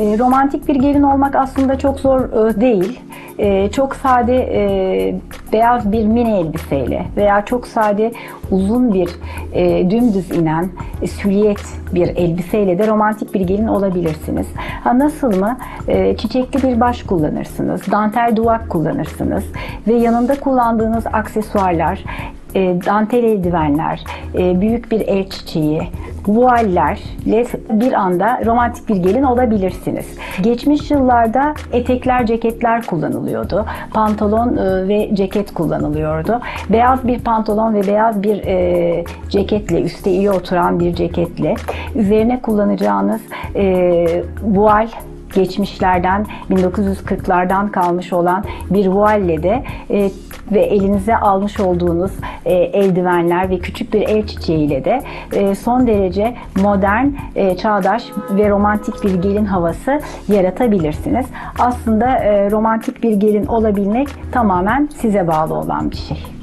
E, romantik bir gelin olmak aslında çok zor e, değil. E, çok sade e, beyaz bir mini elbiseyle veya çok sade uzun bir e, dümdüz inen e, süliyet bir elbiseyle de romantik bir gelin olabilirsiniz. Ha, nasıl mı? E, çiçekli bir baş kullanırsınız, dantel duvak kullanırsınız ve yanında kullandığınız aksesuarlar, e, dantel eldivenler, e, büyük bir el çiçeği, vuallerle bir anda romantik bir gelin olabilirsiniz. Geçmiş yıllarda etekler, ceketler kullanılıyordu. Pantolon e, ve ceket kullanılıyordu. Beyaz bir pantolon ve beyaz bir e, ceketle, üstte iyi oturan bir ceketle üzerine kullanacağınız e, vual geçmişlerden 1940'lardan kalmış olan bir vualle de e, ve elinize almış olduğunuz e, eldivenler ve küçük bir el çiçeğiyle de e, son derece modern, e, çağdaş ve romantik bir gelin havası yaratabilirsiniz. Aslında e, romantik bir gelin olabilmek tamamen size bağlı olan bir şey.